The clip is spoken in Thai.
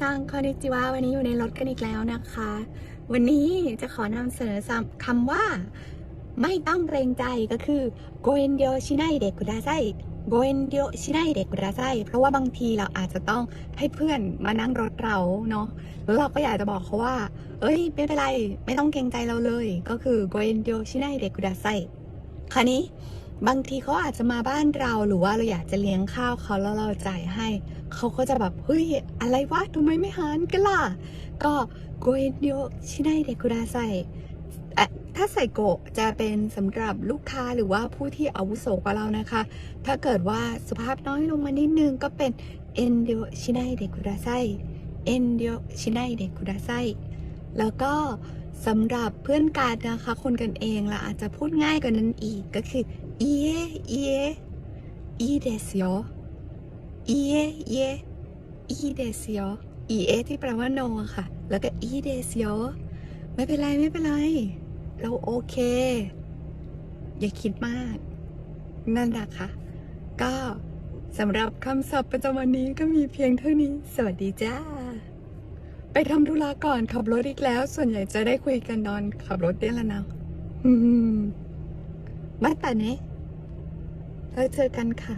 ซังคอนิจิวะวันนี้อยู่ในรถกันอีกแล้วนะคะ วันนี้จะขอนำเสนอคำว่า ไม่ต้องเกรงใจก็คือ go en dio shinai de kudasai go en dio shinai de kudasai เพราะว่าบางทีเราอาจจะต้องให้เพื่อนมานั่งรถเราเนาะแล้วเราก็อยากจะบอกเขาว่า เอ้ย ไม่เป็นไร ไม่ต้องเกรงใจเราเลย ก็คือ go en dio shinai de kudasai คราวนี้ บางทีเขาอาจจะมาบ้านเราหรือว่าเราอยากจะเลี้ยงข้าวเขาแล้วเราจ่ายให้ เขาก็จะแบบเฮ้ยอะไรวะทำไมไม่หารกันล่ะ ก็โกเอนเดียชิไนเดคุดาไซถ้าใส่โกะจะเป็นสำหรับลูกค้าหรือว่าผู้ที่อาวุโสกว่าเรานะคะ ถ้าเกิดว่าสุภาพน้อยลงมานิดนึงก็เป็นเอนเดียชิไนเดคุดาไซเอนเดียชิไนเดคุดาไซแล้วก็ สำหรับเพื่อนกันนะคะ คนกันเองเราอาจจะพูดง่ายกว่านั้นอีกก็คือเอเอเอเอเดสโยเอเอเอเอเดสโยอีเอที่แปลว่า no ค่ะ แล้วก็อีเดสโยไม่เป็นไรไม่เป็นไร เราโอเค อย่าคิดมาก นั่นแหละค่ะ ก็สำหรับคำศัพท์ประจำวันนี้ก็มีเพียงเท่านี้ สวัสดีจ้า ไปทำธุระก่อนขับรถอีกแล้ว ส่วนใหญ่จะได้คุยกันนอนขับรถได้แหละนะอืมมาแต่เนะแล้วเจอกันค่ะ